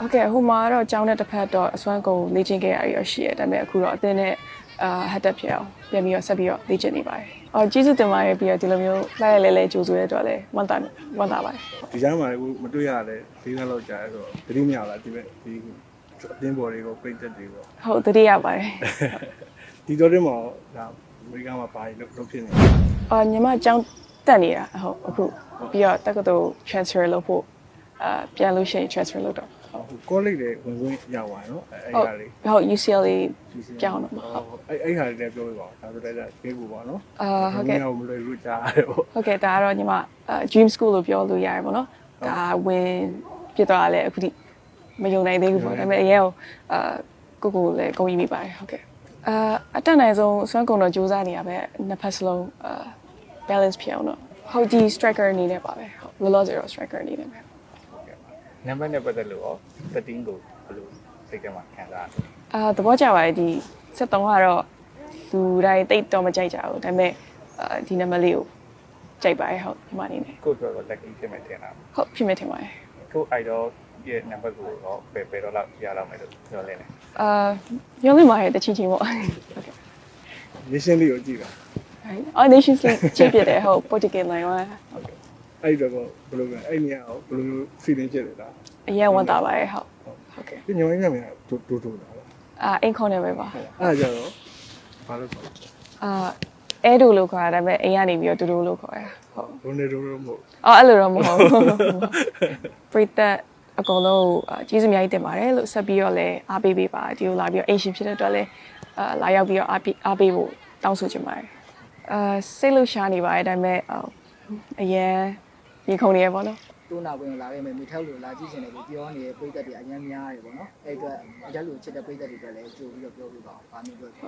ဟုတ်ကဲ့ဟိုမှာတော့ကျောင်းတဲ့တစ်ဖက်တော့အစွမ်းကုန်လေ့ကျင့်ခဲ့ရရရှိရတယ်ဒါပေမဲ့အခုတော့အသင်းနဲ့အာဟတ်တက်ဖြစ်အောင်ပြန်ပြီးတော့ဆက်ပြီးတော့လေ့ကျင့်နေပါတယ်အော်ကျေးဇူးတင်ပါတယ်ပြီးတော့ဒီလိုမျိုးလှည့်ရလဲလဲကြိုဆိုရတဲ့အတွက်လည်းဝမ်းသာဝမ်းသာပါတယ်ဒီကြားမှာလည်းမတွေ့ရတဲ့၄နှစ်လောက်ကြာရဲဆိုတော့တတိမရလားဒီမဲ့ဒီအတင်းပေါ်တွေကိုပြိတက်တွေပေါ့ဟုတ်တတိရပါတယ်ဒီတော့တင်မှာဒါအမေရိကန်မှာဘာလို့လုပ်ဖြစ်နေလဲအော်ညီမကျောင်းတက်နေတာဟုတ်အခုပြီးတော့တက္ကသိုလ် transfer လုပ်ဖို့အာပြန်လို့ရှိရင် transfer လုပ်တော့ ဟို college တွေဝင်ခွင့်ရသွားတယ်နော်အဲ့ဟုတ်ဒါလေးဟုတ် UCLA ပြောင်းတော့မှာဟုတ်အဲ့အဲ့ဟာလေးလည်းပြောပြပါဦးဒါဆိုလည်းကြေးကူပါနော်အာဟုတ်ကဲ့မလွယ်ဘူးကြားရတယ်ပေါ့ဟုတ်ကဲ့ဒါကတော့ညီမအာ dream school လို့ပြောလို့ရတယ်ပေါ့နော်ဒါဝင်ပြစ်သွားတာလည်းအခုထိမယုံနိုင်သေးဘူးပေါ့ဒါပေမဲ့အရင်ကအာကိုကိုလည်းဂုဏ်ယူမိပါတယ်ဟုတ်ကဲ့အာအတက်နိုင်ဆုံးစွမ်းကုန်တော့စူးစမ်းနေရပဲနှစ်ဖက်စလုံးအာ balance ဖြစ်အောင်တော့ဟုတ်ဒီ striker အနေနဲ့ပါပဲဟုတ်လောလောဆယ်တော့ striker အနေနဲ့ပဲ နံပါတ်နဲ့ပတ်သက်လို့ရော13ကိုဘယ်လိုစိတ်ထဲမှာခံစားရလဲအာသဘောကျပါတယ်ဒီ73ကတော့လူတိုင်းတိတ်တော့မကြိုက်ကြဘူးဒါပေမဲ့အာဒီနံပါတ်လေးကိုကြိုက်ပါတယ်ဟုတ်ဒီမှာအနေနဲ့ကိုယ့်အတွက်တော့ lucky ဖြစ်မယ်ထင်တာဟုတ်ဖြစ်မယ်ထင်ပါတယ်ကိုယ့် idol ရဲ့နံပါတ်ကိုရောဘယ်ဘယ်တော့လောက်ရလောက်မယ်လို့ပြောလဲနေအာပြောလိမ့်ပါတယ်တချီချင်းပေါ့ဟုတ်ကဲ့ရင်းရှင်းလေးကိုကြည့်တာ right all nations league ကြည့်ပြတယ်ဟုတ် Portugal နိုင်ပါဟုတ်ကဲ့ အဲ့တော့ဘယ်လိုလဲအဲ့နေရာကိုဘယ်လို feeling ဖြစ်နေတာအရင်ဝန်တာပါတယ်ဟုတ်ဟုတ်ကဲ့ဒီညောင်းရင်းမြန်တူတူတူတာအာအင်ခွန်နေပဲပါအဲ့ဒါကြတော့ဘာလို့ခေါ်လဲအာအဲဒိုလို့ခေါ်တာဒါပေမဲ့အိမ်ကနေပြီးတော့တူတူလို့ခေါ်ရဟုတ်ရိုနေရိုမဟုတ်အော်အဲ့လိုတော့မဟုတ်ဘူးပရိသတ်အကုန်လုံးအာကျေးဇူးအများကြီးတင်ပါတယ်လို့ဆက်ပြီးတော့လည်းအားပေးပေးပါဒီလိုလာပြီးတော့အိမ်ရှင်ဖြစ်တဲ့အတွက်လည်းအာလာရောက်ပြီးတော့အားပေးအားပေးဖို့တောင်းဆိုချင်ပါတယ်အာစိတ်လှရှားနေပါတယ်ဒါပေမဲ့အာအရင် ရေခုန်နေရပါတော့တိုးနာဝင်လာခဲ့မယ်မိထောက်လို့လာကြည့်ရှင်တယ်လို့ပြောနေတဲ့ပိတ်သက်တွေအများများတယ်ပေါ့နော်အဲ့အတွက်အရက်လို့ချစ်တဲ့ပိတ်သက်တွေအတွက်လည်းကြိုပြီးတော့ပြောပြပါအောင်။ဘာမျိုးပြောပြ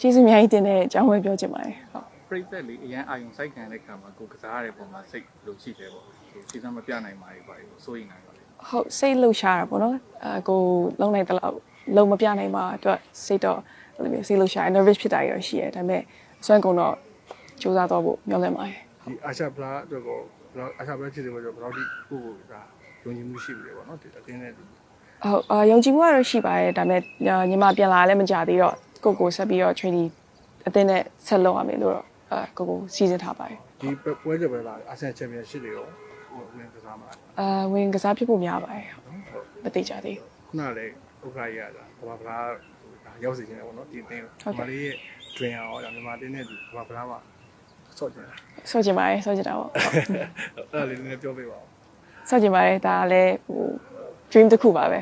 ကျေးဇူးအများကြီးတင်တဲ့အကြောင်းပဲပြောချင်ပါတယ်ဟုတ်ပြိသက်လေးအရန်အာယုံစိုက်ခံတဲ့ခါမှာကိုကစားရတဲ့ပုံမှာစိတ်လို့ရှိတယ်ပေါ့ဟိုစီစမ်းမပြနိုင်ပါဘူးပါဘူးစိုးရင်နိုင်ပါလေဟုတ်စိတ်လှုပ်ရှားတာပေါ့နော်အကိုလုံနိုင်တဲ့လောက်လုံမပြနိုင်ပါအတွက်စိတ်တော့အဲ့လိုမျိုးစိတ်လှုပ်ရှား nervous ဖြစ်တာရောရှိရဲဒါပေမဲ့အစွမ်းကုန်တော့စူးစမ်းတော့ဖို့မျှော်လင့်ပါတယ်ဒီအာရှပလာအတွက်ကို ဘယ်တော့အာရှပလာချစ်တယ်ဆိုတော့ဘယ်တော့ဒီကိုကိုဒါယုံကြည်မှုရှိပြီလေပေါ့နော်ဒီအတင်းနဲ့ဟုတ်အာယုံကြည်မှုကတော့ရှိပါတယ်ဒါပေမဲ့ညာညီမပြန်လာလည်းမကြသေးတော့ကိုကိုဆက်ပြီးတော့ training အသင်းနဲ့ဆက်လုပ်ရမယ်လို့တော့အာကိုကိုစီစဉ်ထားပါတယ်ဒီပွဲကြပဲလားအာဆီယံချန်ပီယံရှစ်တွေကိုဟိုဝင်ကစားမှာအာဝင်ကစားဖြစ်ဖို့များပါတယ်ဟုတ်မသိကြသေးဘူးခုနလည်းဥက္ခရရတာဘာဗလားရောက်စီခြင်းလေပေါ့နော်ဒီအတင်းမလေးရဲ့ train ရောမြန်မာတင်းနဲ့ဒီဘာဗလားမှာ ဆော့ကြတယ်ဆော့ချင်ပါတယ်ဆော့ချင်တာပေါ့ဟုတ်အဲ့ဒါလေးနည်းနည်းပြောပြပါဦးဆော့ချင်ပါတယ်ဒါကလည်းဟို dream တစ်ခုပါပဲ